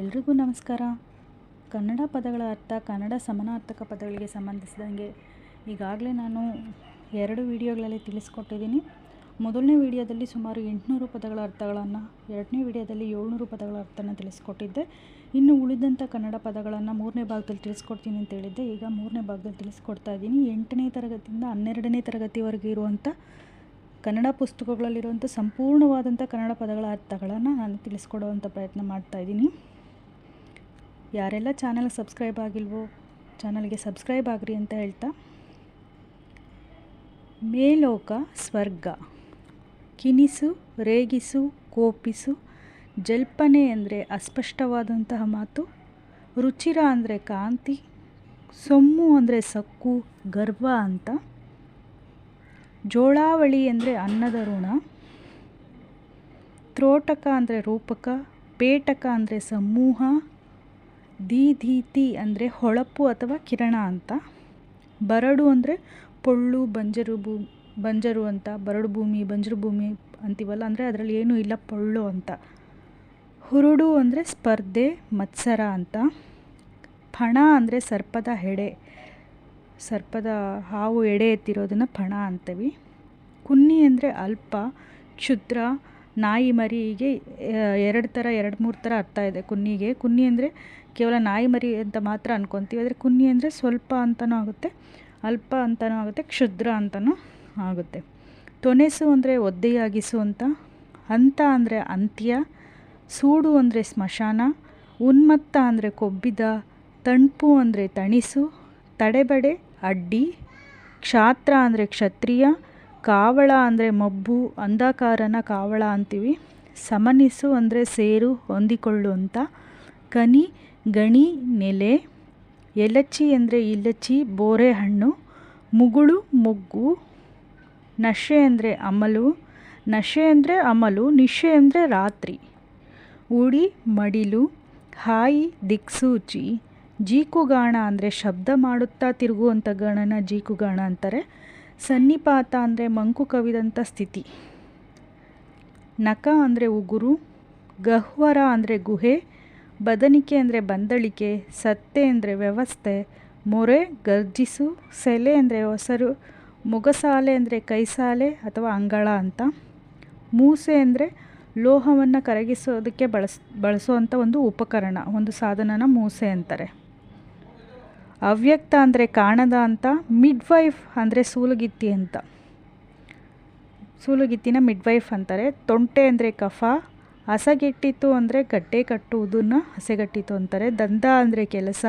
ಎಲ್ರಿಗೂ ನಮಸ್ಕಾರ. ಕನ್ನಡ ಪದಗಳ ಅರ್ಥ ಕನ್ನಡ ಸಮಾನಾರ್ಥಕ ಪದಗಳಿಗೆ ಸಂಬಂಧಿಸಿದಂಗೆ ಈಗಾಗಲೇ ನಾನು ಎರಡು ವಿಡಿಯೋಗಳಲ್ಲಿ ತಿಳಿಸ್ಕೊಟ್ಟಿದ್ದೀನಿ. ಮೊದಲನೇ ವಿಡಿಯೋದಲ್ಲಿ ಸುಮಾರು ಎಂಟುನೂರು ಪದಗಳ ಅರ್ಥಗಳನ್ನು, ಎರಡನೇ ವಿಡಿಯೋದಲ್ಲಿ ಏಳ್ನೂರು ಪದಗಳ ಅರ್ಥನ ತಿಳಿಸ್ಕೊಟ್ಟಿದ್ದೆ. ಇನ್ನು ಉಳಿದಂಥ ಕನ್ನಡ ಪದಗಳನ್ನು ಮೂರನೇ ಭಾಗದಲ್ಲಿ ತಿಳಿಸ್ಕೊಡ್ತೀನಿ ಅಂತ ಹೇಳಿದ್ದೆ. ಈಗ ಮೂರನೇ ಭಾಗದಲ್ಲಿ ತಿಳಿಸ್ಕೊಡ್ತಾ ಇದ್ದೀನಿ. ಎಂಟನೇ ತರಗತಿಯಿಂದ ಹನ್ನೆರಡನೇ ತರಗತಿವರೆಗೆ ಇರುವಂಥ ಕನ್ನಡ ಪುಸ್ತಕಗಳಲ್ಲಿರುವಂಥ ಸಂಪೂರ್ಣವಾದಂಥ ಕನ್ನಡ ಪದಗಳ ಅರ್ಥಗಳನ್ನು ನಾನು ತಿಳಿಸ್ಕೊಡುವಂಥ ಪ್ರಯತ್ನ ಮಾಡ್ತಾ ಇದ್ದೀನಿ. ಯಾರೆಲ್ಲ ಚಾನಲ್ ಸಬ್ಸ್ಕ್ರೈಬ್ ಆಗಿಲ್ವೋ, ಚಾನಲ್ಗೆ ಸಬ್ಸ್ಕ್ರೈಬ್ ಆಗ್ರಿ ಅಂತ ಹೇಳ್ತಾ. ಮೇಲೋಕ ಸ್ವರ್ಗ. ಕಿನಿಸು, ರೇಗಿಸು, ಕೋಪಿಸು. ಜಲ್ಪನೆ ಅಂದರೆ ಅಸ್ಪಷ್ಟವಾದಂತಹ ಮಾತು. ರುಚಿರ ಅಂದರೆ ಕಾಂತಿ. ಸೊಮ್ಮು ಅಂದರೆ ಸಕ್ಕು, ಗರ್ವ ಅಂತ. ಜೋಳಾವಳಿ ಅಂದರೆ ಅನ್ನದ ಋಣ. ತ್ರೋಟಕ ಅಂದರೆ ರೂಪಕ. ಪೇಟಕ ಅಂದರೆ ಸಮೂಹ. ದೀಧೀತಿ ಅಂದರೆ ಹೊಳಪು ಅಥವಾ ಕಿರಣ ಅಂತ. ಬರಡು ಅಂದರೆ ಪೊಳ್ಳು, ಬಂಜರು ಭೂ, ಬಂಜರು ಅಂತ, ಬರಡು ಭೂಮಿ, ಬಂಜರು ಭೂಮಿ ಅಂತೀವಲ್ಲ, ಅಂದರೆ ಅದರಲ್ಲಿ ಏನೂ ಇಲ್ಲ ಪೊಳ್ಳು ಅಂತ. ಹುರುಡು ಅಂದರೆ ಸ್ಪರ್ಧೆ, ಮತ್ಸರ ಅಂತ. ಫಣ ಅಂದರೆ ಸರ್ಪದ ಹೆಡೆ, ಸರ್ಪದ ಹಾವು ಎಡೆ ಎತ್ತಿರೋದನ್ನು ಫಣ ಅಂತೀವಿ. ಕುನ್ನಿ ಅಂದರೆ ಅಲ್ಪ, ಕ್ಷುದ್ರ ನಾಯಿ ಮರಿಗೆ ಎರಡು ಥರ ಎರಡು ಮೂರು ಥರ ಅರ್ಥ ಇದೆ ಕುನ್ನಿಗೆ. ಕುನ್ನಿ ಅಂದರೆ ಕೇವಲ ನಾಯಿ ಮರಿ ಅಂತ ಮಾತ್ರ ಅನ್ಕೊತೀವಿ. ಆದರೆ ಕುನ್ನಿ ಅಂದರೆ ಸ್ವಲ್ಪ ಅಂತಲೂ ಆಗುತ್ತೆ, ಅಲ್ಪ ಅಂತಲೂ ಆಗುತ್ತೆ, ಕ್ಷುದ್ರ ಅಂತಲೂ ಆಗುತ್ತೆ. ತೊನೆಸು ಅಂದರೆ ಒದ್ದೆಯಾಗಿಸು ಅಂತ, ಹಂತ ಅಂದರೆ ಅಂತ್ಯ, ಸೂಡು ಅಂದರೆ ಸ್ಮಶಾನ, ಉನ್ಮತ್ತ ಅಂದರೆ ಕೊಬ್ಬಿದ ತಣ್ಪು ಅಂದರೆ ತಣಿಸು, ತಡೆಬಡೆ ಅಡ್ಡಿ, ಕ್ಷಾತ್ರ ಅಂದರೆ ಕ್ಷತ್ರಿಯ ಕಾವಳ ಅಂದರೆ ಮಬ್ಬು, ಅಂಧಕಾರನ ಕಾವಳ ಅಂತೀವಿ. ಸಮನಿಸು ಅಂದರೆ ಸೇರು, ಹೊಂದಿಕೊಳ್ಳು ಅಂತ. ಕನಿ, ಗಣಿ, ನೆಲೆ. ಎಲಚಿ ಅಂದರೆ ಇಲಚಿ, ಬೋರೆ ಹಣ್ಣು. ಮುಗುಳು, ಮೊಗ್ಗು. ನಶೆ ಅಂದರೆ ಅಮಲು. ನಶೆ ಅಂದರೆ ಅಮಲು, ನಿಶೆ ಅಂದರೆ ರಾತ್ರಿ. ಉಡಿ, ಮಡಿಲು. ಹಾಯಿ, ದಿಕ್ಸೂಚಿ. ಜೀಕುಗಾಣ ಅಂದರೆ ಶಬ್ದ ಮಾಡುತ್ತಾ ತಿರುಗುವಂಥ ಗಣನ ಜೀಕುಗಾಣ ಅಂತಾರೆ. ಸನ್ನಿಪಾತ ಅಂದರೆ ಮಂಕು ಕವಿದಂಥ ಸ್ಥಿತಿ. ನಕ ಅಂದರೆ ಉಗುರು, ಗಹ್ವರ ಅಂದರೆ ಗುಹೆ, ಬದನಿಕೆ ಅಂದರೆ ಬಂದಳಿಕೆ ಸತ್ತೆ ಅಂದರೆ ವ್ಯವಸ್ಥೆ, ಮೊರೆ ಗರ್ಜಿಸು, ಸೆಲೆ ಅಂದರೆ ಹೊಸರು ಮೊಗಸಾಲೆ ಅಂದರೆ ಕೈಸಾಲೆ ಅಥವಾ ಅಂಗಳ ಅಂತ. ಮೂಸೆ ಅಂದರೆ ಲೋಹವನ್ನು ಕರಗಿಸೋದಕ್ಕೆ ಬಳಸ್ ಬಳಸುವಂಥ ಒಂದು ಉಪಕರಣ, ಒಂದು ಸಾಧನನ ಮೂಸೆ ಅಂತಾರೆ. ಅವ್ಯಕ್ತ ಅಂದರೆ ಕಾಣದ ಅಂತ ಮಿಡ್ವೈಫ್ ಅಂದರೆ ಸೂಲಗಿತ್ತಿ ಅಂತ. ಸೂಲಗಿತ್ತಿನ ಮಿಡ್ವೈಫ್ ಅಂತಾರೆ. ತೊಂಟೆ ಅಂದರೆ ಕಫ, ಹಸಗೆಟ್ಟಿತ್ತು ಅಂದರೆ ಗಡ್ಡೆ ಕಟ್ಟುವುದನ್ನು ಹಸೆಗಟ್ಟಿತು ಅಂತಾರೆ. ದಂದ ಅಂದರೆ ಕೆಲಸ,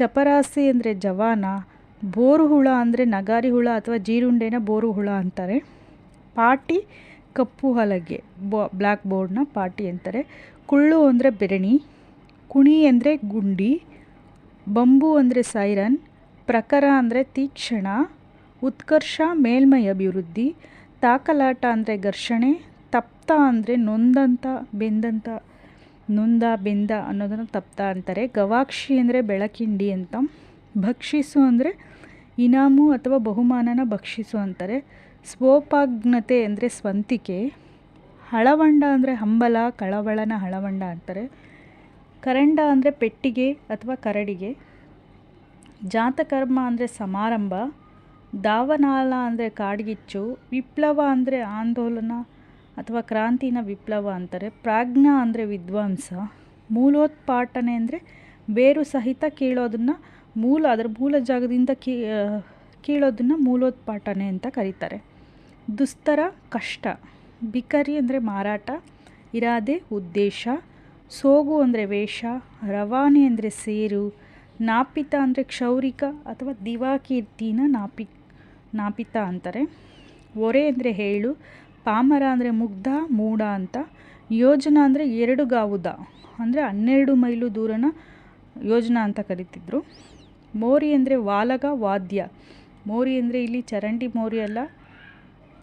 ಚಪರಾಸಿ ಅಂದರೆ ಜವಾನ ಬೋರು ಹುಳ ಅಂದರೆ ನಗಾರಿ ಹುಳ ಅಥವಾ ಜೀರುಂಡೆನ ಬೋರು ಹುಳ ಅಂತಾರೆ. ಪಾಟಿ ಕಪ್ಪು ಹಲಗೆ, ಬೋ ಬ್ಲ್ಯಾಕ್ ಬೋರ್ಡ್ನ ಪಾಟಿ ಅಂತಾರೆ. ಕುಳ್ಳು ಅಂದರೆ ಬೆರಣಿ, ಕುಣಿ ಅಂದರೆ ಗುಂಡಿ ಬಂಬು ಅಂದರೆ ಸೈರನ್, ಪ್ರಖರ ಅಂದರೆ ತೀಕ್ಷಣ, ಉತ್ಕರ್ಷ ಮೇಲ್ಮೈ ಅಭಿವೃದ್ಧಿ, ತಾಕಲಾಟ ಅಂದರೆ ಘರ್ಷಣೆ, ತಪ್ತ ಅಂದರೆ ನೊಂದಂಥ ಬೆಂದಂಥ ನೊಂದ, ಬೆಂದ ಅನ್ನೋದನ್ನು ತಪ್ತ ಅಂತಾರೆ. ಗವಾಕ್ಷಿ ಅಂದರೆ ಬೆಳಕಿಂಡಿ ಅಂತ, ಭಕ್ಷಿಸು ಅಂದರೆ ಇನಾಮು ಅಥವಾ ಬಹುಮಾನನ ಭಕ್ಷಿಸು ಅಂತಾರೆ. ಸ್ವೋಪಾಗ್ನತೆ ಅಂದರೆ ಸ್ವಂತಿಕೆ, ಹಳವಂಡ ಅಂದರೆ ಹಂಬಲ, ಕಳವಳನ ಹಳವಂಡ ಅಂತಾರೆ. ಕರಂಡ ಅಂದರೆ ಪೆಟ್ಟಿಗೆ ಅಥವಾ ಕರಡಿಗೆ, ಜಾತಕರ್ಮ ಅಂದರೆ ಸಮಾರಂಭ ದಾವನಾಲ ಅಂದರೆ ಕಾಡ್ಗಿಚ್ಚು, ವಿಪ್ಲವ ಅಂದರೆ ಆಂದೋಲನ ಅಥವಾ ಕ್ರಾಂತಿನ ವಿಪ್ಲವ ಅಂತಾರೆ, ಪ್ರಾಜ್ಞಾ ಅಂದರೆ ವಿದ್ವಾಂಸ, ಮೂಲೋತ್ಪಾಟನೆ ಅಂದರೆ ಬೇರು ಸಹಿತ ಕೀಳೋದನ್ನು ಮೂಲ, ಅದರ ಮೂಲ ಜಾಗದಿಂದ ಕೀ ಕೀಳೋದನ್ನು ಮೂಲೋತ್ಪಾಟನೆ ಅಂತ ಕರೀತಾರೆ. ದುಸ್ತರ ಕಷ್ಟ, ಬಿಕರಿ ಅಂದರೆ ಮಾರಾಟ, ಇರಾದೆ ಉದ್ದೇಶ ಸೋಗು ಅಂದರೆ ವೇಷ, ರವಾನೆ ಅಂದರೆ ಸೇರು, ನಾಪಿತ ಅಂದರೆ ಕ್ಷೌರಿಕ ಅಥವಾ ದಿವಾಕೀರ್ತಿನ ನಾಪಿ, ನಾಪಿತ ಅಂತಾರೆ. ಒರೆ ಅಂದರೆ ಹೇಳು, ಪಾಮರ ಅಂದರೆ ಮುಗ್ಧ, ಮೂಢ ಅಂತ. ಯೋಜನ ಅಂದರೆ ಎರಡು ಗಾವುದ, ಅಂದರೆ ಹನ್ನೆರಡು ಮೈಲು ದೂರನ ಯೋಜನ ಅಂತ ಕರಿತಿದ್ರು. ಮೋರಿ ಅಂದರೆ ವಾಲಗ, ವಾದ್ಯ. ಮೋರಿ ಅಂದರೆ ಇಲ್ಲಿ ಚರಂಡಿ ಮೋರಿ ಅಲ್ಲ,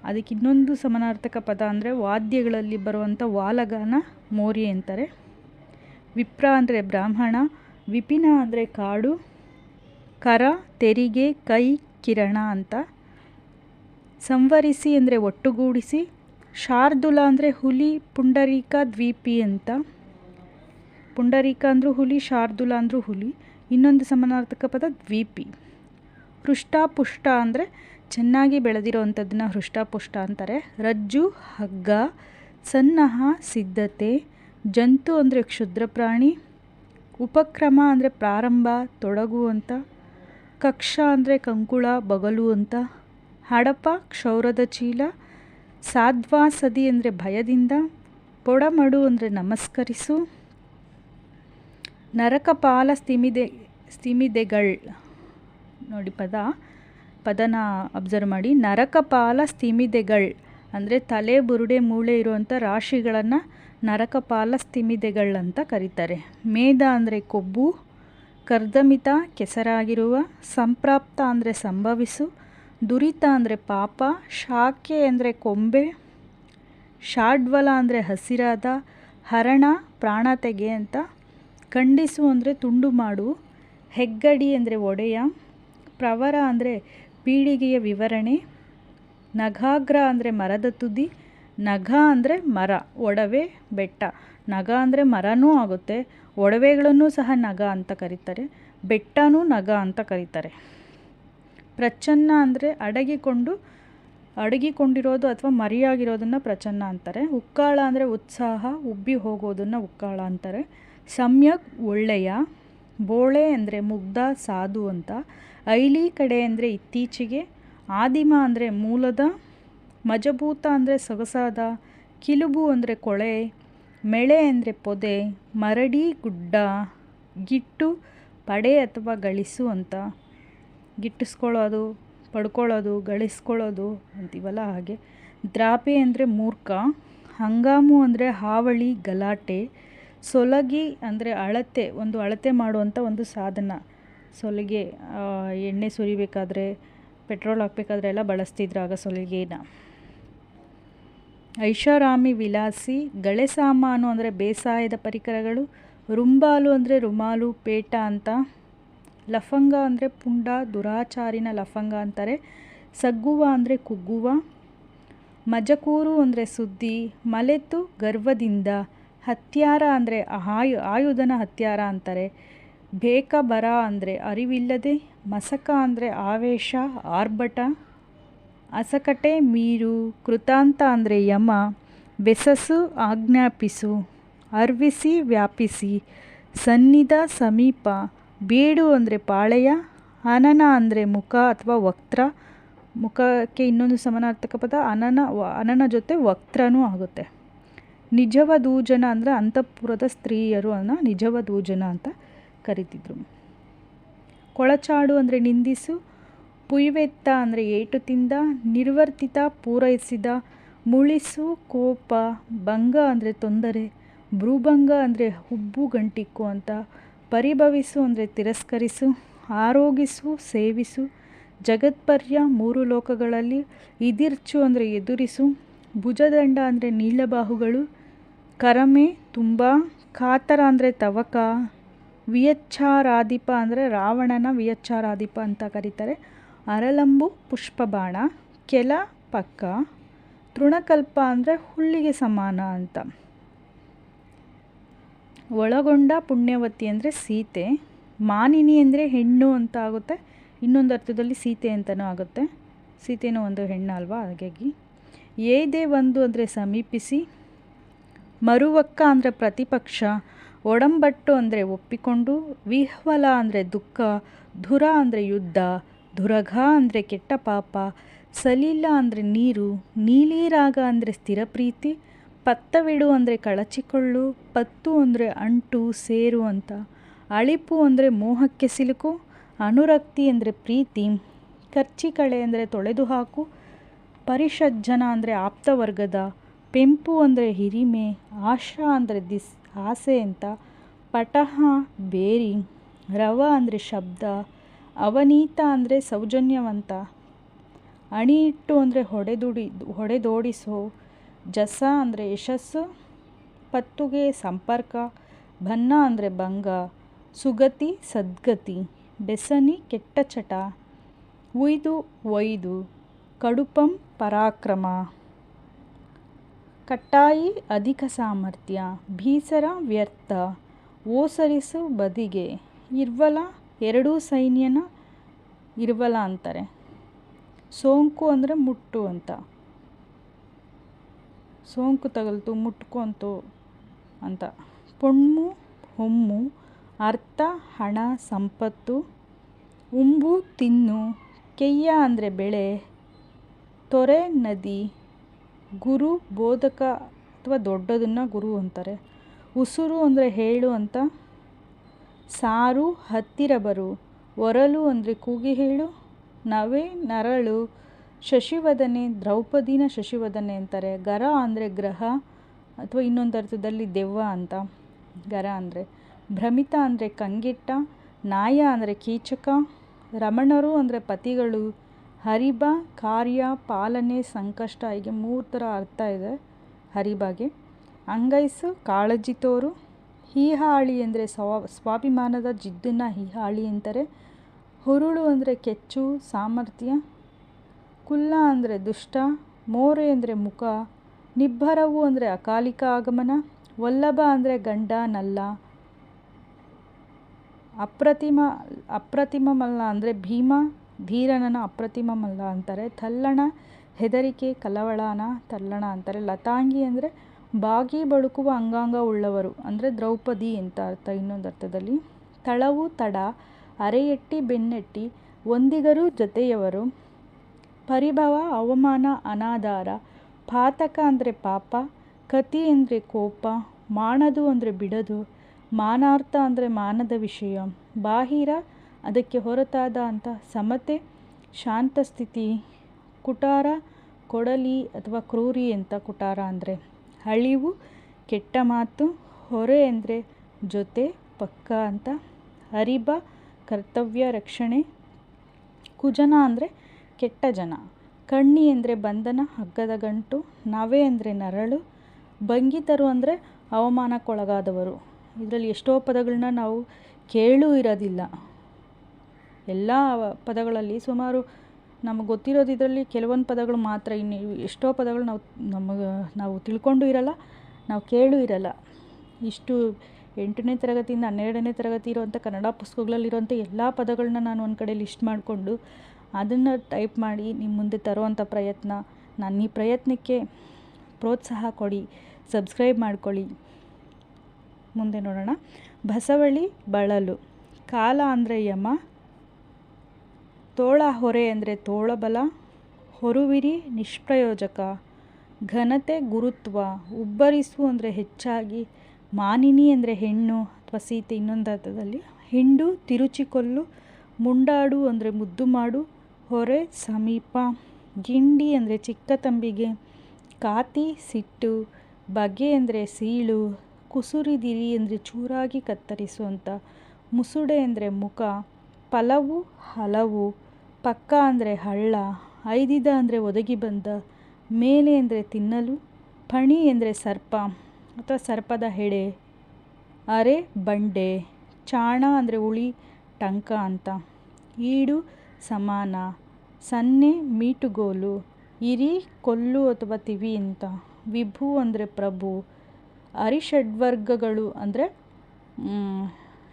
ಅದಕ್ಕೆ ಇನ್ನೊಂದು ಸಮಾನಾರ್ಥಕ ಪದ ಅಂದರೆ ವಾದ್ಯಗಳಲ್ಲಿ ಬರುವಂಥ ವಾಲಗನ ಮೋರಿ ಅಂತಾರೆ. ವಿಪ್ರ ಅಂದರೆ ಬ್ರಾಹ್ಮಣ, ವಿಪಿನ ಅಂದರೆ ಕಾಡು, ಕರ ತೆರಿಗೆ ಕೈ ಕಿರಣ ಅಂತ. ಸಂವರಿಸಿ ಅಂದರೆ ಒಟ್ಟುಗೂಡಿಸಿ, ಶಾರ್ದುಲ ಅಂದರೆ ಹುಲಿ, ಪುಂಡರೀಕ ದ್ವೀಪಿ ಅಂತ. ಪುಂಡರೀಕ ಅಂದರೂ ಹುಲಿ, ಶಾರ್ದುಲ ಅಂದರೂ ಹುಲಿ, ಇನ್ನೊಂದು ಸಮಾನಾರ್ಥಕ ಪದ ದ್ವೀಪಿ. ಹೃಷ್ಟಾಪುಷ್ಟ ಅಂದರೆ ಚೆನ್ನಾಗಿ ಬೆಳೆದಿರೋ ಬೆಳೆದಿರೋವಂಥದ್ದನ್ನ ಹೃಷ್ಟಾಪುಷ್ಟ ಅಂತಾರೆ. ರಜ್ಜು, ಹಗ್ಗ, ಸನ್ನಹ, ಸಿದ್ಧತೆ ಜಂತು ಅಂದರೆ ಕ್ಷುದ್ರ ಪ್ರಾಣಿ, ಉಪಕ್ರಮ ಅಂದರೆ ಪ್ರಾರಂಭ, ತೊಡಗು ಅಂತ, ಕಕ್ಷ ಅಂದರೆ ಕಂಕುಳ, ಬಗಲು ಅಂತ, ಹಡಪ, ಕ್ಷೌರದ ಚೀಲ ಸಾಧ್ವಾ ಸದಿ ಅಂದರೆ ಭಯದಿಂದ, ಪೊಡಮಡು ಅಂದರೆ ನಮಸ್ಕರಿಸು ನರಕಪಾಲ ಸ್ಥಿಮಿದೆ, ಸ್ಥಿಮಿದೆಗಳ್. ನೋಡಿ ಪದ, ಪದನ ಅಬ್ಸರ್ವ್ ಮಾಡಿ. ನರಕಪಾಲ ಸ್ಥಿಮಿದೆಗಳ್ ಅಂದರೆ ತಲೆ, ಬುರುಡೆ, ಮೂಳೆ ಇರುವಂಥ ರಾಶಿಗಳನ್ನು ನರಕಪಾಲ ಸ್ಥಿಮಿದೆಗಳಂತ ಕರೀತಾರೆ. ಮೇಧ ಅಂದರೆ ಕೊಬ್ಬು, ಕರ್ದಮಿತ ಕೆಸರಾಗಿರುವ, ಸಂಪ್ರಾಪ್ತ ಅಂದರೆ ಸಂಭವಿಸು, ದುರಿತ ಅಂದರೆ ಪಾಪ, ಶಾಖೆ ಅಂದರೆ ಕೊಂಬೆ, ಶಾಡ್ವಲ ಅಂದರೆ ಹಸಿರಾದ, ಹರಣ, ಪ್ರಾಣ ತೆಗೆ ಅಂತ ಖಂಡಿಸು ಅಂದರೆ ತುಂಡು ಮಾಡು, ಹೆಗ್ಗಡಿ ಅಂದರೆ ಒಡೆಯ, ಪ್ರವರ ಅಂದರೆ ಪೀಳಿಗೆಯ ವಿವರಣೆ ನಗಾಗ್ರ ಅಂದರೆ ಮರದ ತುದಿ ನಗ ಅಂದರೆ ಮರ, ಒಡವೆ ಬೆಟ್ಟ. ನಗ ಅಂದರೆ ಮರನೂ ಆಗುತ್ತೆ, ಒಡವೆಗಳನ್ನು ಸಹ ನಗ ಅಂತ ಕರೀತಾರೆ, ಬೆಟ್ಟನೂ ನಗ ಅಂತ ಕರೀತಾರೆ. ಪ್ರಚನ್ನ ಅಂದರೆ ಅಡಗಿಕೊಂಡು, ಅಡಗಿಕೊಂಡಿರೋದು ಅಥವಾ ಮರಿಯಾಗಿರೋದನ್ನು ಪ್ರಚನ್ನ ಅಂತಾರೆ. ಉಕ್ಕಾಳ ಅಂದರೆ ಉತ್ಸಾಹ, ಉಬ್ಬಿ ಹೋಗೋದನ್ನು ಉಕ್ಕಾಳ ಅಂತಾರೆ. ಸಮ್ಯಕ್ ಒಳ್ಳೆಯ, ಬೋಳೆ ಅಂದರೆ ಮುಗ್ಧ, ಸಾಧು ಅಂತ. ಐಲಿ ಕಡೆ ಅಂದರೆ ಇತ್ತೀಚೆಗೆ, ಆದಿಮ ಅಂದರೆ ಮೂಲದ ಮಜಬೂತ ಅಂದರೆ ಸೊಗಸಾದ, ಕಿಲುಬು ಅಂದರೆ ಕೊಳೆ, ಮೆಳೆ ಅಂದರೆ ಪೊದೆ, ಮರಡಿ ಗುಡ್ಡ, ಗಿಟ್ಟು ಪಡೆ ಅಥವಾ ಗಳಿಸು ಅಂತ. ಗಿಟ್ಟಿಸ್ಕೊಳ್ಳೋದು, ಪಡ್ಕೊಳ್ಳೋದು, ಗಳಿಸ್ಕೊಳ್ಳೋದು ಅಂತೀವಲ್ಲ ಹಾಗೆ. ದ್ರಾಪೆ ಅಂದರೆ ಮೂರ್ಖ, ಹಂಗಾಮು ಅಂದರೆ ಹಾವಳಿ, ಗಲಾಟೆ, ಸೊಲಗಿ ಅಂದರೆ ಅಳತೆ, ಒಂದು ಅಳತೆ ಮಾಡುವಂಥ ಒಂದು ಸಾಧನ. ಸೊಲಿಗೆ ಎಣ್ಣೆ ಸುರಿಬೇಕಾದ್ರೆ, ಪೆಟ್ರೋಲ್ ಹಾಕಬೇಕಾದ್ರೆ ಎಲ್ಲ ಬಳಸ್ತಿದ್ರು ಆಗ ಸೊಲಿಗೆನ. ಐಷಾರಾಮಿ ವಿಲಾಸಿ, ಗಳೆ ಸಾಮಾನು ಅಂದರೆ ಬೇಸಾಯದ ಪರಿಕರಗಳು, ರುಂಬಾಲು ಅಂದರೆ ರುಮಾಲು, ಪೇಟ ಅಂತ, ಲಫಂಗ ಅಂದರೆ ಪುಂಡ, ದುರಾಚಾರಿನ ಲಫಂಗ ಅಂತಾರೆ, ಸಗ್ಗುವ ಅಂದರೆ ಕುಗ್ಗುವ, ಮಜಕೂರು ಅಂದರೆ ಸುದ್ದಿ, ಮಲೆತು ಗರ್ವದಿಂದ, ಹತ್ಯಾರ ಅಂದರೆ ಆಯು, ಆಯುಧನ ಹತ್ಯಾರ ಅಂತಾರೆ, ಬೇಕ ಬರ ಅಂದರೆ ಅರಿವಿಲ್ಲದೆ, ಮಸಕ ಅಂದರೆ ಆವೇಶ, ಆರ್ಭಟ ಅಸಕಟೆ ಮೀರು ಕೃತಾಂತ ಅಂದರೆ ಯಮ, ಬೆಸಸು ಆಜ್ಞಾಪಿಸು, ಅರ್ವಿಸಿ ವ್ಯಾಪಿಸಿ, ಸನ್ನಿಧ ಸಮೀಪ, ಬೀಡು ಅಂದರೆ ಪಾಳೆಯ, ಅನನ ಅಂದರೆ ಮುಖ ಅಥವಾ ವಕ್ತ್ರ, ಮುಖಕ್ಕೆ ಇನ್ನೊಂದು ಸಮಾನಾರ್ಥಕ ಪದ ಅನನ ಅನನ ಜೊತೆ ವಕ್ತ್ರನೂ ಆಗುತ್ತೆ. ನಿಜವದೂಜನ ಅಂದರೆ ಅಂತಃಪುರದ ಸ್ತ್ರೀಯರು ಅನ್ನ ನಿಜವದೂಜನ ಅಂತ ಕರಿತಿದ್ರು. ಕೊಳಚಾಡು ಅಂದರೆ ನಿಂದಿಸು ಪುಯ್ವೆತ್ತ ಅಂದರೆ ಏಟು ತಿಂದ, ನಿರ್ವರ್ತಿತ, ಪೂರೈಸಿದ, ಮುಳಿಸು ಕೋಪ, ಭಂಗ ಅಂದರೆ ತೊಂದರೆ, ಭ್ರೂಭಂಗ ಅಂದರೆ ಹುಬ್ಬು ಗಂಟಿಕ್ಕು ಅಂತ, ಪರಿಭವಿಸು ಅಂದರೆ ತಿರಸ್ಕರಿಸು, ಆರೋಗಿಸು, ಸೇವಿಸು, ಜಗತ್ಪರ್ಯ ಮೂರು ಲೋಕಗಳಲ್ಲಿ ಇದಿರ್ಚು ಅಂದರೆ ಎದುರಿಸು, ಭುಜದಂಡ ಅಂದರೆ ನೀಳಬಾಹುಗಳು ಕರಮೆ, ತುಂಬ, ಕಾತರ ಅಂದರೆ ತವಕ, ವಿಯಚ್ಛಾರಾಧಿಪ ಅಂದರೆ ರಾವಣನ ವಿಯಚ್ಛಾರಾಧಿಪ ಅಂತ ಕರೀತಾರೆ. ಅರಲಂಬು ಪುಷ್ಪಬಾಣ, ಕೆಲ, ಪಕ್ಕ, ತೃಣಕಲ್ಪ ಅಂದರೆ ಹುಲ್ಲಿಗೆ ಸಮಾನ ಅಂತ. ಒಳಗೊಂಡ ಪುಣ್ಯವತಿ ಅಂದರೆ ಸೀತೆ, ಮಾನಿನಿ ಅಂದರೆ ಹೆಣ್ಣು ಅಂತ ಆಗುತ್ತೆ. ಇನ್ನೊಂದು ಅರ್ಥದಲ್ಲಿ ಸೀತೆ ಅಂತಲೂ ಆಗುತ್ತೆ. ಸೀತೆನೂ ಒಂದು ಹೆಣ್ಣು ಅಲ್ವಾ? ಹಾಗಾಗಿ ಏದೆ ಒಂದು ಅಂದರೆ ಸಮೀಪಿಸಿ, ಮರುವಕ್ಕ ಅಂದರೆ ಪ್ರತಿಪಕ್ಷ, ಒಡಂಬಟ್ಟು ಅಂದರೆ ಒಪ್ಪಿಕೊಂಡು, ವಿಹ್ವಲ ಅಂದರೆ ದುಃಖ, ಧುರ ಅಂದರೆ ಯುದ್ಧ ಧುರಘ ಅಂದರೆ ಕೆಟ್ಟ ಪಾಪ, ಸಲೀಲ ಅಂದರೆ ನೀರು ನೀಲಿರಾಗ ಅಂದರೆ ಸ್ಥಿರ ಪ್ರೀತಿ ಪತ್ತವಿಡು ಅಂದರೆ ಕಳಚಿಕೊಳ್ಳು, ಪತ್ತು ಅಂದರೆ ಅಂಟು, ಸೇರು ಅಂತ. ಅಳಿಪು ಅಂದರೆ ಮೋಹಕ್ಕೆ ಸಿಲುಕು, ಅನುರಕ್ತಿ ಅಂದರೆ ಪ್ರೀತಿ ಕರ್ಚಿಕಳೆ ಅಂದರೆ ತೊಳೆದು ಹಾಕು, ಪರಿಷಜ್ಜನ ಅಂದರೆ ಆಪ್ತವರ್ಗದ ಪೆಂಪು ಅಂದರೆ ಹಿರಿಮೆ, ಆಶಾ ಅಂದರೆ ದಿಸ್, ಆಸೆ ಅಂತ, ಪಟಹ ಬೇರಿ, ರವ ಅಂದರೆ ಶಬ್ದ ಅವನೀತ ಅಂದರೆ ಸೌಜನ್ಯವಂತ. ಅಣಿಯಿಟ್ಟು ಅಂದರೆ ಹೊಡೆದುಡಿ, ಹೊಡೆದೋಡಿಸೋ. ಜಸ ಅಂದರೆ ಯಶಸ್ಸು. ಪತ್ತುಗೆ ಸಂಪರ್ಕ. ಭನ್ನ ಅಂದರೆ ಭಂಗ. ಸುಗತಿ ಸದ್ಗತಿ. ಬೆಸನಿ ಕೆಟ್ಟ ಚಟ. ಉಯ್ದು ಒಯ್ದು. ಕಡುಪಂ ಪರಾಕ್ರಮ. ಕಟ್ಟಾಯಿ ಅಧಿಕ ಸಾಮರ್ಥ್ಯ. ಭೀಸರ ವ್ಯರ್ಥ. ಓಸರಿಸು ಬದಿಗೆ. ಇರ್ವಲ ಎರಡೂ ಸೈನ್ಯನ ಇರುವಲ ಅಂತಾರೆ. ಸೋಂಕು ಅಂದರೆ ಮುಟ್ಟು ಅಂತ. ಸೋಂಕು ತಗಲ್ತು ಮುಟ್ಕೊಂತು ಅಂತ. ಪೊಣ್ಣು, ಹೊಮ್ಮು, ಅರ್ಥ, ಹಣ, ಸಂಪತ್ತು, ಉಂಬು, ತಿನ್ನು, ಕೆಯ್ಯ ಅಂದರೆ ಬೆಳೆ, ತೊರೆ, ನದಿ, ಗುರು, ಬೋಧಕ ಅಥವಾ ದೊಡ್ಡದನ್ನು ಗುರು ಅಂತಾರೆ. ಉಸುರು ಅಂದರೆ ಹೇಳು ಅಂತ ಸಾರು ಹತ್ತಿರ ಬರು. ಒರಲು ಅಂದರೆ ಕೂಗಿ ಹೇಳು. ನವೆ ನರಳು ಶಶಿವದನೆ, ದ್ರೌಪದಿನ ಶಶಿವದನೆ ಅಂತಾರೆ. ಗರ ಅಂದರೆ ಗ್ರಹ ಅಥವಾ ಇನ್ನೊಂದು ಅರ್ಥದಲ್ಲಿ ದೆವ್ವ ಅಂತ. ಗರ ಅಂದರೆ ಭ್ರಮಿತ ಅಂದರೆ ಕಂಗೆಟ್ಟ. ನಾಯ ಅಂದರೆ ಕೀಚಕ. ರಮಣರು ಅಂದರೆ ಪತಿಗಳು. ಹರಿಬ, ಕಾರ್ಯ, ಪಾಲನೆ, ಸಂಕಷ್ಟ. ಹೀಗೆ ಮೂರು ಥರ ಅರ್ಥ ಇದೆ ಹರಿಬಾಗೆ. ಅಂಗೈಸು ಕಾಳಜಿ ತೋರು. ಹೀಹಾಳಿ ಅಂದರೆ ಸ್ವ, ಸ್ವಾಭಿಮಾನದ ಜಿದ್ದನ್ನು ಹೀಹಾಳಿ ಅಂತಾರೆ. ಹುರುಳು ಅಂದರೆ ಕೆಚ್ಚು, ಸಾಮರ್ಥ್ಯ. ಕುಲ್ಲ ಅಂದರೆ ದುಷ್ಟ. ಮೋರೆ ಅಂದರೆ ಮುಖ. ನಿಬ್ಬರವು ಅಂದರೆ ಅಕಾಲಿಕ ಆಗಮನ. ವಲ್ಲಭ ಅಂದರೆ ಗಂಡ, ನಲ್ಲ. ಅಪ್ರತಿಮ ಅಪ್ರತಿಮ ಮಲ್ಲ ಅಂದರೆ ಭೀಮ. ಧೀರನನ ಅಪ್ರತಿಮ ಮಲ್ಲ ಅಂತಾರೆ. ತಲ್ಲಣ ಹೆದರಿಕೆ, ಕಲವಳನ ತಲ್ಲಣ ಅಂತಾರೆ. ಲತಾಂಗಿ ಅಂದರೆ ಬಾಗಿ ಬಳುಕುವ ಅಂಗಾಂಗ ಉಳ್ಳವರು, ಅಂದರೆ ದ್ರೌಪದಿ ಅಂತ ಅರ್ಥ ಇನ್ನೊಂದು ಅರ್ಥದಲ್ಲಿ. ತಳವು ತಡ, ಅರೆಯೆಟ್ಟಿ ಬೆನ್ನೆಟ್ಟಿ, ಒಂದಿಗರು ಜೊತೆಯವರು. ಪರಿಭವ, ಅವಮಾನ, ಅನಾಧಾರ, ಪಾತಕ ಅಂದರೆ ಪಾಪ, ಕತಿ ಅಂದರೆ ಕೋಪ ಮಾಡದು ಅಂದರೆ ಬಿಡದು, ಮಾನಾರ್ಥ ಅಂದರೆ ಮಾನದ ವಿಷಯ, ಬಾಹಿರ ಅದಕ್ಕೆ ಹೊರತಾದ ಅಂತ ಸಮತೆ, ಶಾಂತ ಸ್ಥಿತಿ, ಕುಟಾರ, ಕೊಡಲಿ ಅಥವಾ ಕ್ರೂರಿ ಅಂತ ಕುಟಾರ ಅಂದರೆ. ಅಳಿವು ಕೆಟ್ಟ ಮಾತು ಹೊರೆ ಅಂದರೆ ಜೊತೆ ಪಕ್ಕ ಅಂತ. ಹರಿಬ ಕರ್ತವ್ಯ ರಕ್ಷಣೆ. ಕುಜನ ಅಂದರೆ ಕೆಟ್ಟ ಜನ. ಕಣ್ಣಿ ಅಂದರೆ ಬಂಧನ, ಹಗ್ಗದ ಗಂಟು. ನವೆ ಅಂದರೆ ನರಳು. ಭಂಗಿತರು ಅಂದರೆ ಅವಮಾನಕ್ಕೊಳಗಾದವರು. ಇದರಲ್ಲಿ ಎಷ್ಟೋ ಪದಗಳನ್ನ ನಾವು ಕೇಳೂ ಇರೋದಿಲ್ಲ. ಎಲ್ಲ ಪದಗಳಲ್ಲಿ ಸುಮಾರು ನಮಗೆ ಗೊತ್ತಿರೋದು ಇದರಲ್ಲಿ ಕೆಲವೊಂದು ಪದಗಳು ಮಾತ್ರ ಇನ್ನು ಎಷ್ಟೋ ಪದಗಳು ನಾವು ನಮಗೆ ನಾವು ತಿಳ್ಕೊಂಡು ಇರಲ್ಲ, ನಾವು ಕೇಳು ಇರಲ್ಲ. ಇಷ್ಟು ಎಂಟನೇ ತರಗತಿಯಿಂದ ಹನ್ನೆರಡನೇ ತರಗತಿ ಇರುವಂಥ ಕನ್ನಡ ಪುಸ್ತಕಗಳಲ್ಲಿರುವಂಥ ಎಲ್ಲ ಪದಗಳನ್ನ ನಾನು ಒಂದು ಕಡೆ ಲಿಸ್ಟ್ ಮಾಡಿಕೊಂಡು ಅದನ್ನು ಟೈಪ್ ಮಾಡಿ ನಿಮ್ಮ ಮುಂದೆ ತರುವಂಥ ಪ್ರಯತ್ನ, ನಾನು ಈ ಪ್ರಯತ್ನಕ್ಕೆ ಪ್ರೋತ್ಸಾಹ ಕೊಡಿ, ಸಬ್ಸ್ಕ್ರೈಬ್ ಮಾಡ್ಕೊಳ್ಳಿ. ಮುಂದೆ ನೋಡೋಣ. ಬಸವಳಿ ಬಳಲು, ಕಾಲ ಅಂದರೆ ಯಮ ತೋಳ ಹೊರೆ ಅಂದರೆ ತೋಳಬಲ, ಹೊರುವಿರಿ ನಿಷ್ಪ್ರಯೋಜಕ. ಘನತೆ ಗುರುತ್ವ, ಉಬ್ಬರಿಸು ಅಂದರೆ ಹೆಚ್ಚಾಗಿ, ಮಾನಿನಿ ಅಂದರೆ ಹೆಣ್ಣು, ಅಥವಾ ಸೀತೆ ಇನ್ನೊಂದು ಅರ್ಥದಲ್ಲಿ, ಹಿಂಡು ತಿರುಚಿಕೊಲ್ಲು ಮುಂಡಾಡು ಅಂದರೆ ಮುದ್ದು ಮಾಡು, ಹೊರೆ ಸಮೀಪ, ಗಿಂಡಿ ಅಂದರೆ ಚಿಕ್ಕ ತಂಬಿಗೆ, ಕಾತಿ ಸಿಟ್ಟು, ಬಗೆ ಅಂದರೆ ಸೀಳು, ಕುಸುರಿದಿರಿ ಅಂದರೆ ಚೂರಾಗಿ ಕತ್ತರಿಸುವಂಥ ಮುಸುಡೆ ಅಂದರೆ ಮುಖ ಫಲವು ಹಲವು, ಪಕ್ಕ ಅಂದರೆ ಹಳ್ಳ, ಐದಿದ ಅಂದರೆ ಒದಗಿ ಬಂದ, ಮೇಲೆ ಅಂದರೆ ತಿನ್ನಲು, ಫಣಿ ಎಂದರೆ ಸರ್ಪ ಅಥವಾ ಸರ್ಪದ ಹೆಡೆ, ಅರೆ ಬಂಡೆ, ಚಾಣ ಅಂದರೆ ಉಳಿ, ಟಂಕ ಅಂತ. ಈಡು ಸಮಾನ, ಸನ್ನೆ ಮೀಟುಗೋಲು, ಇರಿ ಕೊಲ್ಲು ಅಥವಾ ತಿವಿ ಅಂತ. ವಿಭು ಅಂದರೆ ಪ್ರಭು, ಅರಿಷಡ್ವರ್ಗಗಳು ಅಂದರೆ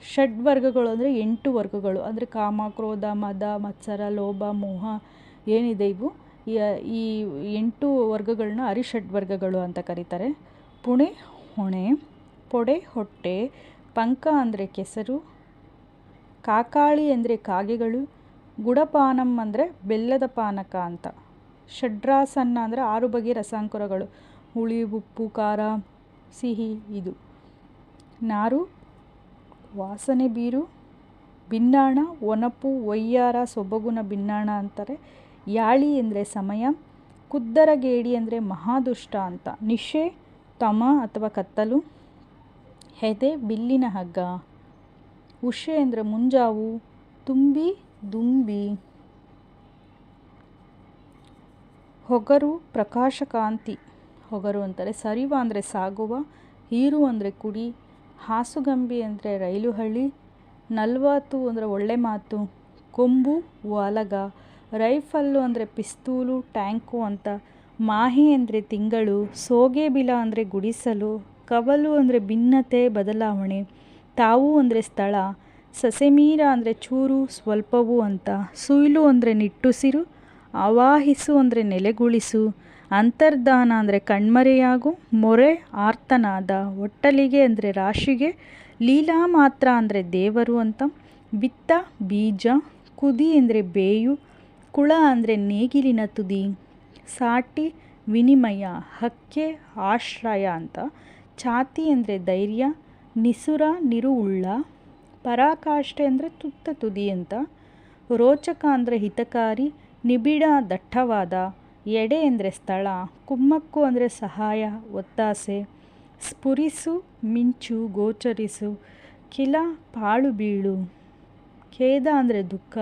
ಷಡ್ವರ್ಗಗಳು ಅಂದರೆ ಎಂಟು ವರ್ಗಗಳು. ಅಂದರೆ ಕಾಮ, ಕ್ರೋಧ, ಮದ, ಮತ್ಸರ, ಲೋಭ, ಮೋಹ ಏನಿದೆ ಇವು? ಈ ಎಂಟು ವರ್ಗಗಳನ್ನ ಅರಿಷಡ್ವರ್ಗಗಳು ಅಂತ ಕರೀತಾರೆ. ಪುಣೆ, ಹೊಣೆ, ಪೊಡೆ, ಹೊಟ್ಟೆ, ಪಂಕ ಅಂದರೆ ಕೆಸರು, ಕಾಕಾಳಿ ಅಂದರೆ ಕಾಗೆಗಳು, ಗುಡಪಾನಂ ಅಂದರೆ ಬೆಲ್ಲದ ಪಾನಕ ಅಂತ. ಷಡ್ರಾಸನ್ನ ಅಂದರೆ ಆರು ಬಗೆಯ ರಸಾಂಕುರಗಳು. ಹುಳಿ, ಉಪ್ಪು, ಖಾರ, ಸಿಹಿ, ಇದು. ನಾರು ವಾಸನೆ ಬೀರು. ಬಿನ್ನಾಣ ಒನಪು ಒಯ್ಯಾರ ಸೊಬಗುನ ಬಿನ್ನಾಣ ಅಂತಾರೆ. ಯಾಳಿ ಅಂದರೆ ಸಮಯ, ಕುದ್ದರಗೇಡಿ ಅಂದರೆ ಮಹಾದುಷ್ಟ ಅಂತ. ನಿಶೆ, ತಮ ಅಥವಾ ಕತ್ತಲು. ಹೆದೆ, ಬಿಲ್ಲಿನ ಹಗ್ಗ. ಉಷೆ ಅಂದರೆ ಮುಂಜಾವು, ತುಂಬಿ, ದುಂಬಿ. ಹೊಗರು, ಪ್ರಕಾಶಕಾಂತಿ. ಹೊಗರು ಅಂತಾರೆ ಸರಿವ ಅಂದರೆ ಸಾಗುವ, ಹೀರು ಅಂದರೆ ಕುಡಿ. ಹಾಸುಗಂಬಿ ಅಂದರೆ ರೈಲು ಹಳ್ಳಿ, ನಲ್ವಾತು ಅಂದರೆ ಒಳ್ಳೆ ಮಾತು, ಕೊಂಬು, ವಾಲಗ, ರೈಫಲ್ಲು ಅಂದರೆ ಪಿಸ್ತೂಲು, ಟ್ಯಾಂಕು ಅಂತ, ಮಾಹಿ ಅಂದರೆ ತಿಂಗಳು, ಸೋಗೆ ಬಿಲ ಅಂದರೆ ಗುಡಿಸಲು, ಕವಲು ಅಂದರೆ ಭಿನ್ನತೆ, ಬದಲಾವಣೆ, ತಾವು ಅಂದರೆ ಸ್ಥಳ, ಸಸೆಮೀರ ಅಂದರೆ ಚೂರು, ಸ್ವಲ್ಪವೂ ಅಂತ, ಸುಯ್ಲು ಅಂದರೆ ನಿಟ್ಟುಸಿರು ಅವಾಹಿಸು ಅಂದರೆ ನೆಲೆಗುಳಿಸು ಅಂತರ್ಧಾನ ಅಂದರೆ ಕಣ್ಮರೆಯಾಗು, ಮೊರೆ ಆರ್ತನಾದ, ಒಟ್ಟಲಿಗೆ ಅಂದರೆ ರಾಶಿಗೆ, ಲೀಲಾ ಮಾತ್ರ ಅಂದರೆ ದೇವರು ಅಂತ, ಬಿತ್ತ, ಬೀಜ, ಕುದಿ ಅಂದರೆ ಬೇಯು, ಕುಳ ಅಂದರೆ ನೇಗಿಲಿನ ತುದಿ, ಸಾಟಿ, ವಿನಿಮಯ, ಹಕ್ಕೆ, ಆಶ್ರಯ ಅಂತ, ಛಾತಿ ಅಂದರೆ ಧೈರ್ಯ, ನಿಸುರ ನಿರುವುಳ್ಳ ಪರಾಕಾಷ್ಠೆ ಅಂದರೆ ತುತ್ತ ತುದಿ ಅಂತ, ರೋಚಕ ಅಂದರೆ ಹಿತಕಾರಿ, ನಿಬಿಡ, ದಟ್ಟವಾದ ಎಡೆ ಅಂದರೆ ಸ್ಥಳ, ಕುಮ್ಮಕ್ಕು ಅಂದರೆ ಸಹಾಯ, ಒತ್ತಾಸೆ, ಸ್ಫುರಿಸು, ಮಿಂಚು, ಗೋಚರಿಸು, ಕಿಲ, ಪಾಳು ಬೀಳು, ಖೇದ ಅಂದರೆ ದುಃಖ,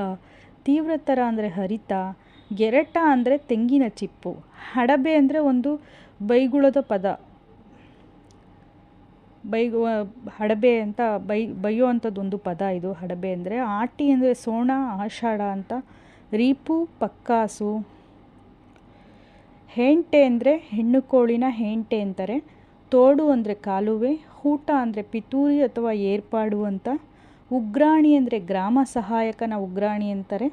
ತೀವ್ರತರ ಅಂದರೆ ಹರಿತ, ಗೆರಟ ಅಂದರೆ ತೆಂಗಿನ ಚಿಪ್ಪು, ಹಡಬೆ ಅಂದರೆ ಒಂದು ಬೈಗುಳದ ಪದ. ಬೈಗು, ಹಡಬೆ ಅಂತ ಬೈ ಬೈಯೋ ಅಂಥದ್ದು ಒಂದು ಪದ ಇದು, ಹಡಬೆ ಅಂದರೆ ಆಟಿ ಅಂದರೆ ಸೋಣ, ಆಷಾಢ ಅಂತ, ರೀಪು, ಪಕ್ಕಾಸು. ಹೆಂಟೆ ಅಂದರೆ ಹೆಣ್ಣು ಕೋಳಿನ ಹೆಂಟೆ ಅಂತಾರೆ. ತೋಡು ಅಂದರೆ ಕಾಲುವೆ, ಹೂಟ ಅಂದರೆ ಪಿತೂರಿ ಅಥವಾ ಏರ್ಪಾಡು ಅಂತ. ಉಗ್ರಾಣಿ ಅಂದರೆ ಗ್ರಾಮ ಸಹಾಯಕನ ಉಗ್ರಾಣಿ ಅಂತಾರೆ.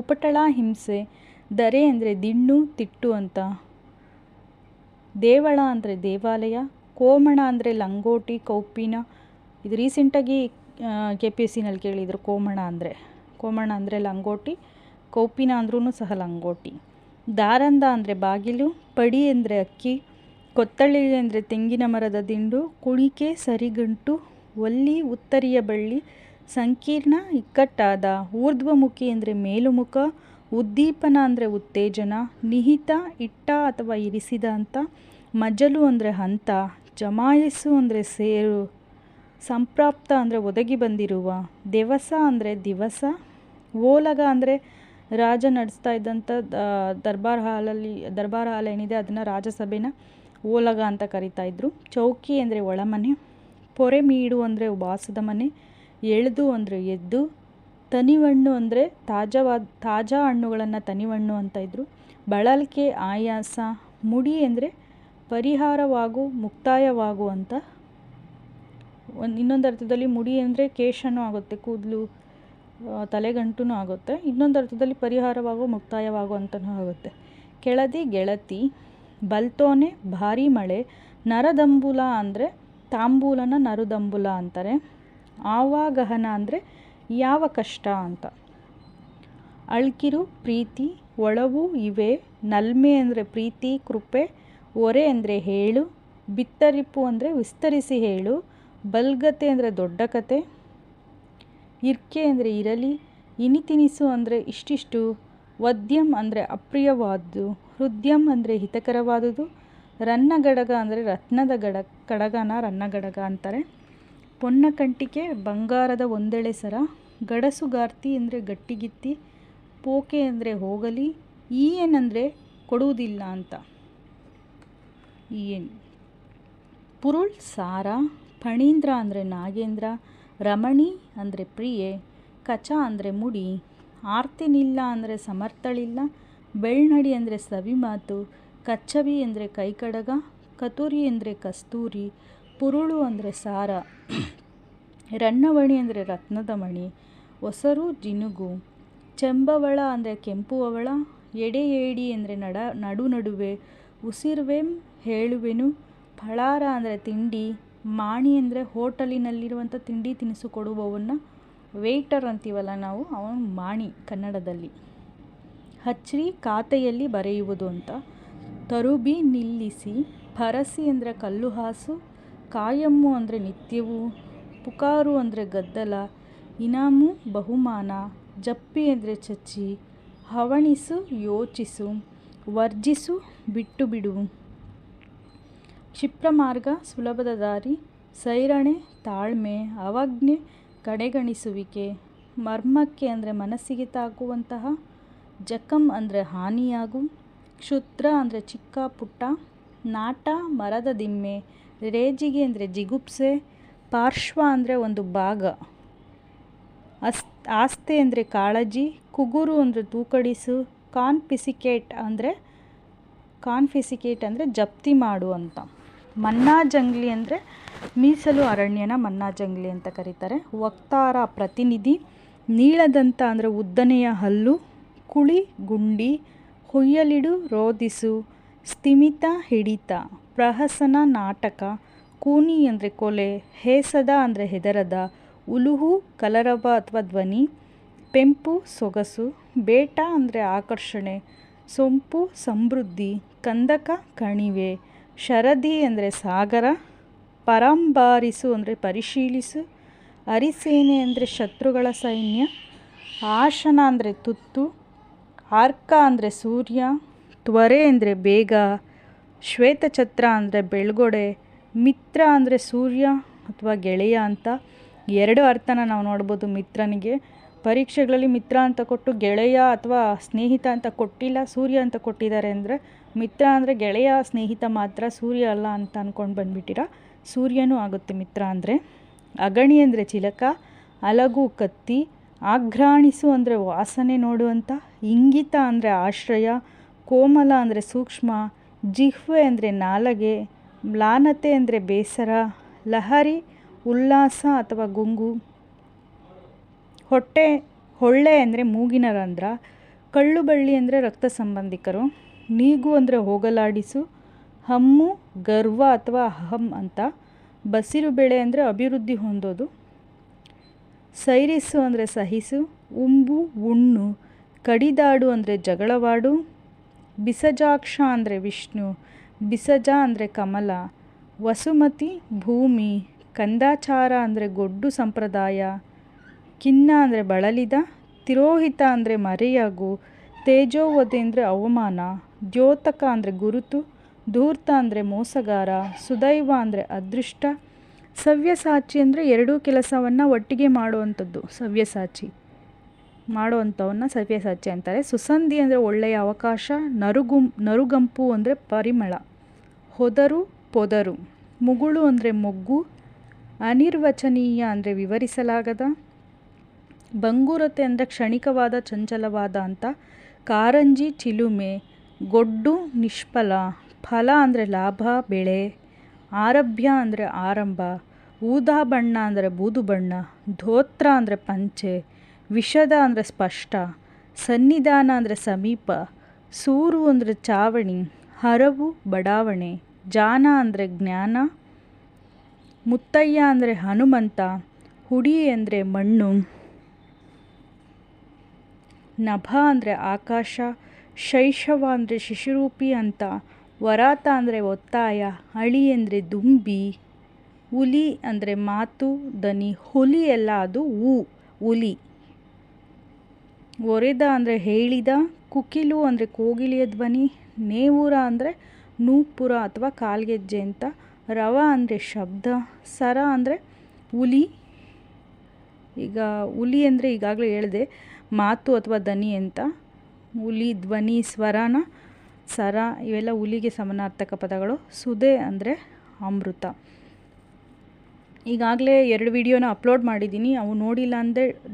ಉಪಟಳ, ಹಿಂಸೆ, ದರೆ ಅಂದರೆ ದಿಣ್ಣು, ತಿಟ್ಟು ಅಂತ. ದೇವಳ ಅಂದರೆ ದೇವಾಲಯ, ಕೋಮಣ ಅಂದರೆ ಲಂಗೋಟಿ, ಕೌಪಿನ. ಇದು ರೀಸೆಂಟಾಗಿ ಕೆ ಪಿ ಎಸ್ ಸಿನಲ್ಲಿ ಕೇಳಿದರು ಕೋಮಣ ಅಂದರೆ. ಕೋಮಣ ಅಂದರೆ ಲಂಗೋಟಿ, ಕೌಪಿನ ಅಂದ್ರೂ ಸಹ ಲಂಗೋಟಿ. ದಾರಂದ ಅಂದರೆ ಬಾಗಿಲು, ಪಡಿ ಅಂದರೆ ಅಕ್ಕಿ ಕೊತ್ತಳಿ ಅಂದರೆ ತೆಂಗಿನ ಮರದ ದಿಂಡು, ಕುಣಿಕೆ ಸರಿಗಂಟು, ಒಲ್ಲಿ ಉತ್ತರಿಯ ಬಳ್ಳಿ, ಸಂಕೀರ್ಣ ಇಕ್ಕಟ್ಟಾದ ಊರ್ಧ್ವಮುಖಿ ಅಂದರೆ ಮೇಲುಮುಖ, ಉದ್ದೀಪನ ಅಂದರೆ ಉತ್ತೇಜನ, ನಿಹಿತ ಇಟ್ಟ ಅಥವಾ ಇರಿಸಿದ ಅಂತ ಮಜಲು ಅಂದರೆ ಹಂತ, ಜಮಾಯಿಸು ಅಂದರೆ ಸೇರು, ಸಂಪ್ರಾಪ್ತ ಅಂದರೆ ಒದಗಿ ಬಂದಿರುವ, ದೇವಸ ಅಂದರೆ ದಿವಸ, ಓಲಗ ಅಂದರೆ ರಾಜ ನಡೆಸ್ತಾ ಇದ್ದಂಥ ದರ್ಬಾರ್ ಹಾಲಲ್ಲಿ, ದರ್ಬಾರ್ ಹಾಲ್ ಏನಿದೆ ಅದನ್ನು ರಾಜಸಭೆನ ಓಲಗ ಅಂತ ಕರಿತಾ ಇದ್ರು. ಚೌಕಿ ಅಂದರೆ ಒಳಮನೆ ಪೊರೆಮೀಡು ಅಂದರೆ ವಾಸದ ಮನೆ, ಎಳೆದು ಅಂದರೆ ಎದ್ದು, ತನಿವಣ್ಣು ಅಂದರೆ ತಾಜಾವಾದ, ತಾಜಾ ಹಣ್ಣುಗಳನ್ನು ತನಿವಣ್ಣು ಅಂತ ಇದ್ದರು ಬಳಲ್ಕೆ, ಆಯಾಸ, ಮುಡಿ ಅಂದರೆ ಪರಿಹಾರವಾಗು, ಮುಕ್ತಾಯವಾಗು ಅಂತ. ಒಂದು ಇನ್ನೊಂದು ಅರ್ಥದಲ್ಲಿ ಮುಡಿ ಅಂದರೆ ಕೇಶನೂ ಆಗುತ್ತೆ, ಕೂದಲು ತಲೆಗಂಟೂ ಆಗುತ್ತೆ. ಇನ್ನೊಂದು ಅರ್ಥದಲ್ಲಿ ಪರಿಹಾರವಾಗೋ, ಮುಕ್ತಾಯವಾಗೋ ಅಂತಲೂ ಆಗುತ್ತೆ. ಕೆಳದಿ ಗೆಳತಿ, ಬಲ್ತೋನೆ ಭಾರಿ ಮಳೆ, ನರದಂಬುಲ ಅಂದರೆ ತಾಂಬೂಲನ ನರುದಂಬುಲ ಅಂತಾರೆ. ಆವಾಗಹನ ಅಂದರೆ ಯಾವ ಕಷ್ಟ ಅಂತ. ಅಳ್ಕಿರು ಪ್ರೀತಿ, ಒಳವು ಇವೆ, ನಲ್ಮೆ ಅಂದರೆ ಪ್ರೀತಿ, ಕೃಪೆ, ಒರೆ ಅಂದರೆ ಹೇಳು ಬಿತ್ತರಿಪು ಅಂದರೆ ವಿಸ್ತರಿಸಿ ಹೇಳು, ಬಲ್ಗತೆ ಅಂದರೆ ದೊಡ್ಡ ಕತೆ. ಇರ್ಕೆ ಅಂದರೆ ಇರಲಿ ಇನಿತಿನಿಸು ಅಂದರೆ ಇಷ್ಟಿಷ್ಟು, ವದ್ಯಂ ಅಂದರೆ ಅಪ್ರಿಯವಾದ್ದು, ಹೃದ್ಯಂ ಅಂದರೆ ಹಿತಕರವಾದುದು ರನ್ನಗಡಗ ಅಂದರೆ ರತ್ನದ ಗಡ, ಕಡಗನ ರನ್ನಗಡಗ ಅಂತಾರೆ. ಪೊನ್ನಕಂಟಿಕೆ ಬಂಗಾರದ ಒಂದೆಳೆ ಸರ, ಗಡಸುಗಾರ್ತಿ ಅಂದರೆ ಗಟ್ಟಿಗಿತ್ತಿ, ಪೋಕೆ ಅಂದರೆ ಹೋಗಲಿ ಈ ಏನಂದರೆ ಕೊಡುವುದಿಲ್ಲ ಅಂತ. ಈ ಏನು ಪುರುಳ್, ಸಾರ, ಫಣೀಂದ್ರ ಅಂದರೆ ನಾಗೇಂದ್ರ ರಮಣಿ ಅಂದರೆ ಪ್ರಿಯೆ, ಕಚ ಅಂದರೆ ಮುಡಿ, ಆರ್ತಿನಿಲ್ಲ ಅಂದರೆ ಸಮರ್ಥಳಿಲ್ಲ, ಬೆಳ್ನಡಿ ಅಂದರೆ ಸವಿಮಾತು, ಕಚ್ಚವಿ ಅಂದರೆ ಕೈಕಡಗ, ಕತೂರಿ ಅಂದರೆ ಕಸ್ತೂರಿ, ಪುರುಳು ಅಂದರೆ ಸಾರ ರಣ್ಣವಣಿ ಅಂದರೆ ರತ್ನದ ಮಣಿ ಒಸರು ಜಿನುಗು, ಚೆಂಬವಳ ಅಂದರೆ ಕೆಂಪು ಅವಳ ಎಡೆ ಏಡಿ ಅಂದರೆ ನಡ ನಡು ನಡುವೆ ಉಸಿರುವೆಂ ಹೇಳುವೆನು, ಫಳಾರ ಅಂದರೆ ತಿಂಡಿ ಮಾಣಿ ಅಂದರೆ ಹೋಟಲಿನಲ್ಲಿರುವಂಥ ತಿಂಡಿ ತಿನಿಸು ಕೊಡುವವನ್ನ ವೇಯ್ಟರ್ ಅಂತೀವಲ್ಲ ನಾವು, ಅವನು ಮಾಣಿ ಕನ್ನಡದಲ್ಲಿ. ಹಚ್ರಿ ಖಾತೆಯಲ್ಲಿ ಬರೆಯುವುದು ಅಂತ. ತರುಬಿ ನಿಲ್ಲಿಸಿ ಪರಸಿ ಅಂದರೆ ಕಲ್ಲು ಹಾಸು, ಕಾಯಮ್ಮು ಅಂದರೆ ನಿತ್ಯವು, ಪುಕಾರು ಅಂದರೆ ಗದ್ದಲ, ಇನಾಮು ಬಹುಮಾನ, ಜಪ್ಪಿ ಅಂದರೆ ಚಚ್ಚಿ, ಹವಣಿಸು ಯೋಚಿಸು, ವರ್ಜಿಸು ಬಿಟ್ಟು ಬಿಡು. ಕ್ಷಿಪ್ರ ಮಾರ್ಗ ಸುಲಭದ ದಾರಿ, ಸೈರಣೆ, ತಾಳ್ಮೆ ಅವಜ್ಞೆ ಕಡೆಗಣಿಸುವಿಕೆ, ಮರ್ಮಕ್ಕೆ ಅಂದರೆ ಮನಸ್ಸಿಗೆ ತಾಕುವಂತಹ ಜಖಮ್ ಅಂದರೆ ಹಾನಿಯಾಗು, ಕ್ಷುದ್ರ ಅಂದರೆ ಚಿಕ್ಕ ಪುಟ್ಟ, ನಾಟ ಮರದ ದಿಮ್ಮೆ, ರೇಜಿಗೆ ಅಂದರೆ ಜಿಗುಪ್ಸೆ, ಪಾರ್ಶ್ವ ಅಂದರೆ ಒಂದು ಭಾಗ, ಅಸ್, ಆಸ್ತೆ ಅಂದರೆ ಕಾಳಜಿ, ಕುಗುರು ಅಂದರೆ ತೂಕಡಿಸು, ಕಾನ್ಫಿಸಿಕೇಟ್ ಅಂದರೆ ಕಾನ್ಫಿಸಿಕೇಟ್ ಅಂದರೆ ಜಪ್ತಿ ಮಾಡು ಅಂತ. ಮನ್ನಾ ಜಂಗ್ಲಿ ಅಂದರೆ ಮೀಸಲು ಅರಣ್ಯನ ಮನ್ನಾ ಜಂಗ್ಲಿ ಅಂತ ಕರೀತಾರೆ. ವಕ್ತಾರ, ಪ್ರತಿನಿಧಿ, ನೀಳದಂತ ಅಂದರೆ ಉದ್ದನೆಯ ಹಲ್ಲು, ಕುಳಿ, ಗುಂಡಿ, ಹುಯ್ಯಲಿಡು, ರೋದಿಸು, ಸ್ಥಿಮಿತ, ಹಿಡಿತ, ಪ್ರಹಸನ ನಾಟಕ, ಕೂನಿ ಅಂದರೆ ಕೊಲೆ, ಹೇಸದ ಅಂದರೆ ಹೆದರದ, ಉಲುಹು, ಕಲರವ ಅಥವಾ ಧ್ವನಿ, ಪೆಂಪು, ಸೊಗಸು, ಬೇಟ ಅಂದರೆ ಆಕರ್ಷಣೆ, ಸೊಂಪು, ಸಮೃದ್ಧಿ, ಕಂದಕ, ಕಣಿವೆ ಶರದಿ ಅಂದರೆ ಸಾಗರ, ಪರಂಬಾರಿಸು ಅಂದರೆ ಪರಿಶೀಲಿಸು, ಅರಿಸೇನೆ ಅಂದರೆ ಶತ್ರುಗಳ ಸೈನ್ಯ ಆಶನ ಅಂದರೆ ತುತ್ತು, ಆರ್ಕ ಅಂದರೆ ಸೂರ್ಯ, ತ್ವರೆ ಅಂದರೆ ಬೇಗ, ಶ್ವೇತಛತ್ರ ಅಂದರೆ ಬೆಳ್ಗೊಡೆ, ಮಿತ್ರ ಅಂದರೆ ಸೂರ್ಯ ಅಥವಾ ಗೆಳೆಯ ಅಂತ ಎರಡು ಅರ್ಥನ ನಾವು ನೋಡ್ಬೋದು ಮಿತ್ರನಿಗೆ. ಪರೀಕ್ಷೆಗಳಲ್ಲಿ ಮಿತ್ರ ಅಂತ ಕೊಟ್ಟು ಗೆಳೆಯ ಅಥವಾ ಸ್ನೇಹಿತ ಅಂತ ಕೊಟ್ಟಿಲ್ಲ, ಸೂರ್ಯ ಅಂತ ಕೊಟ್ಟಿದ್ದಾರೆ ಅಂದರೆ ಮಿತ್ರ ಅಂದರೆ ಗೆಳೆಯ ಸ್ನೇಹಿತ ಮಾತ್ರ ಸೂರ್ಯ ಅಲ್ಲ ಅಂತ ಅಂದ್ಕೊಂಡು ಬಂದುಬಿಟ್ಟಿರ? ಸೂರ್ಯನೂ ಆಗುತ್ತೆ ಮಿತ್ರ ಅಂದರೆ. ಅಗಣಿ ಅಂದರೆ ಚಿಲಕ, ಅಲಗು ಕತ್ತಿ, ಆಘ್ರಾಣಿಸು ಅಂದರೆ ವಾಸನೆ ನೋಡುವಂಥ ಇಂಗಿತ ಅಂದರೆ ಆಶ್ರಯ, ಕೋಮಲ ಅಂದರೆ ಸೂಕ್ಷ್ಮ, ಜಿಹ್ವೆ ಅಂದರೆ ನಾಲಗೆ, ಮ್ಲಾನತೆ ಅಂದರೆ ಬೇಸರ, ಲಹರಿ, ಉಲ್ಲಾಸ ಅಥವಾ ಗುಂಗು. ಹೊಟ್ಟೆ, ಹೊಳ್ಳೆ ಅಂದರೆ ಮೂಗಿನ ರಂಧ್ರ, ಕಳ್ಳುಬಳ್ಳಿ ಅಂದರೆ ರಕ್ತ ಸಂಬಂಧಿಕರು. ನೀಗು ಅಂದರೆ ಹೋಗಲಾಡಿಸು, ಹಮ್ಮು, ಗರ್ವ ಅಥವಾ ಅಹಂ ಅಂತ. ಬಸಿರು ಬೆಳೆ ಅಂದರೆ ಅಭಿವೃದ್ಧಿ ಹೊಂದೋದು. ಸೈರಿಸು ಅಂದರೆ ಸಹಿಸು, ಉಂಬು, ಉಣ್ಣು. ಕಡಿದಾಡು ಅಂದರೆ ಜಗಳವಾಡು. ಬಿಸಜಾಕ್ಷ ಅಂದರೆ ವಿಷ್ಣು, ಬಿಸಜ ಅಂದರೆ ಕಮಲ. ವಸುಮತಿ, ಭೂಮಿ. ಕಂದಾಚಾರ ಅಂದರೆ ಗೊಡ್ಡು ಸಂಪ್ರದಾಯ. ಕಿನ್ನ ಅಂದರೆ ಬಳಲಿದ, ತಿರೋಹಿತ ಅಂದರೆ ಮರೆಯಾಗು. ತೇಜೋವಧೆ ಅಂದರೆ ಅವಮಾನ. ದ್ಯೋತಕ ಅಂದರೆ ಗುರುತು, ಧೂರ್ತ ಅಂದರೆ ಮೋಸಗಾರ, ಸುದೈವ ಅಂದರೆ ಅದೃಷ್ಟ, ಸವ್ಯಸಾಚಿ ಅಂದರೆ ಎರಡೂ ಕೆಲಸವನ್ನು ಒಟ್ಟಿಗೆ ಮಾಡುವಂಥದ್ದು, ಸವ್ಯಸಾಚಿ. ಮಾಡುವಂಥವನ್ನ ಸವ್ಯಸಾಚಿ ಅಂತಾರೆ. ಸುಸಂಧಿ ಅಂದರೆ ಒಳ್ಳೆಯ ಅವಕಾಶ, ನರುಗುಂ, ನರುಗಂಪು ಅಂದರೆ ಪರಿಮಳ, ಹೊದರು, ಪೊದರು. ಮುಗುಳು ಅಂದರೆ ಮೊಗ್ಗು, ಅನಿರ್ವಚನೀಯ ಅಂದರೆ ವಿವರಿಸಲಾಗದ, ಬಂಗೂರತೆ ಅಂದರೆ ಕ್ಷಣಿಕವಾದ ಚಂಚಲವಾದ ಅಂತ ಕಾರಂಜಿ, ಚಿಲುಮೆ ಗೊಡ್ಡು ನಿಷ್ಫಲ, ಫಲ ಅಂದರೆ ಲಾಭ, ಬೆಳೆ, ಆರಭ್ಯ ಅಂದರೆ ಆರಂಭ, ಊದಾ ಬಣ್ಣ ಅಂದರೆ ಬೂದು ಬಣ್ಣ, ಧೋತ್ರ ಅಂದರೆ ಪಂಚೆ, ವಿಷದ ಅಂದರೆ ಸ್ಪಷ್ಟ, ಸನ್ನಿಧಾನ ಅಂದರೆ ಸಮೀಪ, ಸೂರು ಅಂದರೆ ಚಾವಣಿ, ಹರವು ಬಡಾವಣೆ, ಜಾನ ಅಂದರೆ ಜ್ಞಾನ, ಮುತ್ತಯ್ಯ ಅಂದರೆ ಹನುಮಂತ, ಹುಡಿ ಅಂದರೆ ಮಣ್ಣು, ನಭ ಅಂದರೆ ಆಕಾಶ ಶೈಶವ ಅಂದರೆ ಶಿಶುರೂಪಿ ಅಂತ, ವರಾತ ಅಂದರೆ ಒತ್ತಾಯ, ಅಳಿ ಅಂದರೆ ದುಂಬಿ ಹುಲಿ ಅಂದರೆ ಮಾತು, ದನಿ, ಹುಲಿ ಎಲ್ಲ ಅದು ಹೂ ಹುಲಿ ಒರೆದ ಅಂದರೆ ಹೇಳಿದ, ಕುಕಿಲು ಅಂದರೆ ಕೋಗಿಲಿಯ ಧ್ವನಿ ನೇವೂರ ಅಂದರೆ ನೂಪುರ ಅಥವಾ ಕಾಲ್ಗೆಜ್ಜೆ ಅಂತ, ರವ ಅಂದರೆ ಶಬ್ದ, ಸರ ಅಂದರೆ ಹುಲಿ ಈಗ ಹುಲಿ ಅಂದರೆ ಈಗಾಗಲೇ ಹೇಳಿದೆ, ಮಾತು ಅಥವಾ ದನಿ ಅಂತ. ಹುಲಿ, ಧ್ವನಿ, ಸ್ವರನ, ಸರ ಇವೆಲ್ಲ ಹುಲಿಗೆ ಸಮನಾರ್ಥಕ ಪದಗಳು. ಸುದೆ ಅಂದರೆ ಅಮೃತ. ಈಗಾಗಲೇ ಎರಡು ವಿಡಿಯೋನ ಅಪ್ಲೋಡ್ ಮಾಡಿದ್ದೀನಿ. ಅವು ನೋಡಿಲ್ಲ ಅಂದರೆ